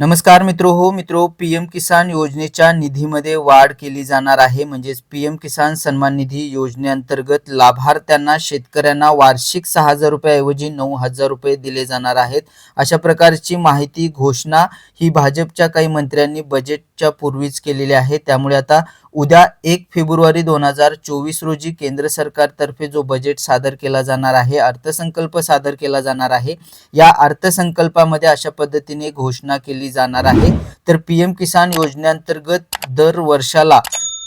नमस्कार मित्रो हो मित्रो पी एम किसान योजनेच्या निधीमध्ये वाढ केली जाणार आहे. म्हणजेच पी एम किसान सन्मान निधी योजनेअंतर्गत लाभार्थ्यांना शेतकऱ्यांना वार्षिक सहा हजार रुपयाऐवजी नऊ हजार रुपये दिले जाणार आहेत. अशा प्रकारची माहिती घोषणा ही भाजपच्या काही मंत्र्यांनी बजेटच्या पूर्वीच केलेली आहे. त्यामुळे आता उद्या एक फेब्रुवारी दोन हजार चोवीस रोजी केंद्र सरकारतर्फे जो बजेट सादर केला जाणार आहे अर्थसंकल्प सादर केला जाणार आहे या अर्थसंकल्पामध्ये अशा पद्धतीने घोषणा केली जाणार आहे. तर पी एम किसान योजनेअंतर्गत दर वर्षाला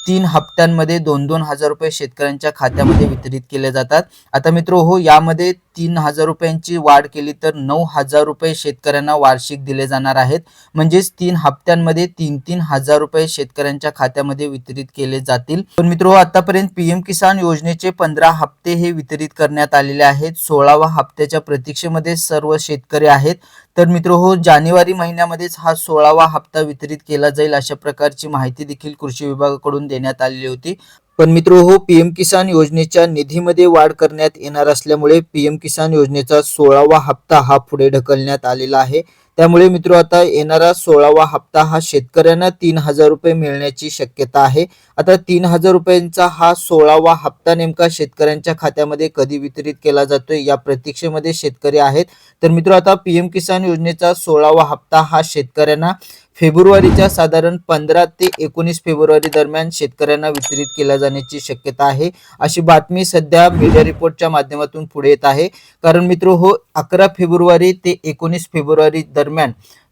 तीन हप्त्यांमध्ये दोन दोन हजार रुपये शेतकऱ्यांच्या खात्यामध्ये वितरित केले जातात. आता मित्र हो यामध्ये तीन हजार रुपयांची वाढ केली तर नऊ हजार रुपये शेतकऱ्यांना वार्षिक दिले जाणार आहेत. म्हणजेच तीन हप्त्यांमध्ये तीन तीन हजार रुपये शेतकऱ्यांच्या खात्यामध्ये वितरित केले जातील. पण मित्र आतापर्यंत पीएम किसान योजनेचे पंधरा हप्ते हे वितरित करण्यात आलेले आहेत. सोळावा हप्त्याच्या प्रतीक्षेमध्ये सर्व शेतकरी आहेत. तर मित्र हो जानेवारी महिन्यामध्येच हा सोळावा हप्ता वितरित केला जाईल अशा प्रकारची माहिती देखील कृषी विभागाकडून देण्यात आलेली होती. पण मित्र हो पीएम किसान योजनेच्या निधीमध्ये वाढ करण्यात येणार असल्यामुळे पीएम किसान योजनेचा सोळावा हप्ता हा पुढे ढकलण्यात आलेला आहे. त्यामुळे मित्र आता येणारा सोळावा हप्ता हा शेतकऱ्यांना तीन हजार रुपये मिळण्याची शक्यता आहे. आता तीन हजार रुपयांचा हा सोळावा हप्ता नेमका शेतकऱ्यांच्या खात्यामध्ये कधी वितरित केला जातोय या प्रतीक्षेमध्ये शेतकरी आहेत. तर मित्र आता पीएम किसान योजनेचा सोळावा हप्ता हा शेतकऱ्यांना फेब्रुवारीच्या साधारण पंधरा ते एकोणीस फेब्रुवारी दरम्यान शेतकऱ्यांना वितरित केला जाण्याची शक्यता आहे. अशी बातमी सध्या मीडिया रिपोर्टच्या माध्यमातून पुढे येत आहे. कारण मित्र हो अकरा फेब्रुवारी ते एकोणीस फेब्रुवारी दरम्यान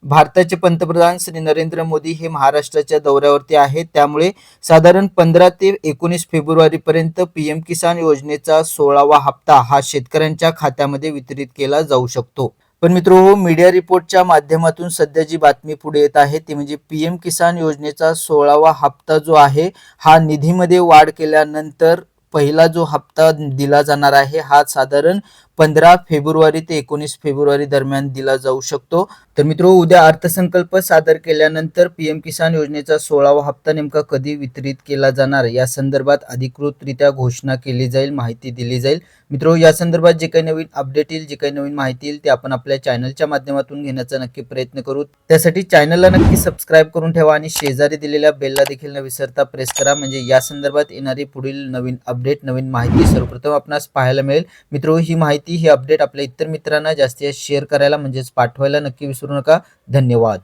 भारताचे पंतप्रधान श्री नरेंद्र मोदी हे महाराष्ट्राच्या दौऱ्यावरती आहेत. त्यामुळे साधारण पंधरा ते एकोणीस फेब्रुवारी पर्यंत पीएम किसान योजनेचा सोळावा हप्ता हा शेतकऱ्यांच्या खात्यामध्ये वितरित केला जाऊ शकतो. पण मित्र हो मीडिया रिपोर्टच्या माध्यमातून सध्या जी बातमी पुढे येत आहे ती म्हणजे पी एम किसान योजनेचा सोळावा हप्ता जो आहे हा निधीमध्ये वाढ केल्यानंतर पहिला जो हप्ता दिला जाणार आहे हा साधारण पंधरा फेब्रुवारी ते एकोणीस फेब्रुवारी दरम्यान दिला जाऊ शकतो. तर मित्र उद्या अर्थसंकल्प सादर केल्यानंतर पीएम किसान योजनेचा सोळावा हप्ता नेमका कधी वितरित केला जाणार? या संदर्भात अधिकृतरित्या घोषणा केली जाईल माहिती दिली जाईल. मित्र या संदर्भात जे काही नवीन अपडेट येईल जे काही नवीन माहिती येईल ते आपण आपल्या चॅनलच्या माध्यमातून घेण्याचा नक्की प्रयत्न करू. त्यासाठी चॅनलला नक्की सबस्क्राईब करून ठेवा आणि शेजारी दिलेल्या बेलला देखील न विसरता प्रेस करा. म्हणजे या संदर्भात येणारी पुढील नवीन अपडेट नवीन माहिती सर्वप्रथम आपणास पाहायला मिळेल. मित्रो ही माहिती ही अपडेट आपल्या इतर मित्रांना जास्तीत जास्त शेअर करायला म्हणजेच पाठवायला नक्की विसरू नका. धन्यवाद.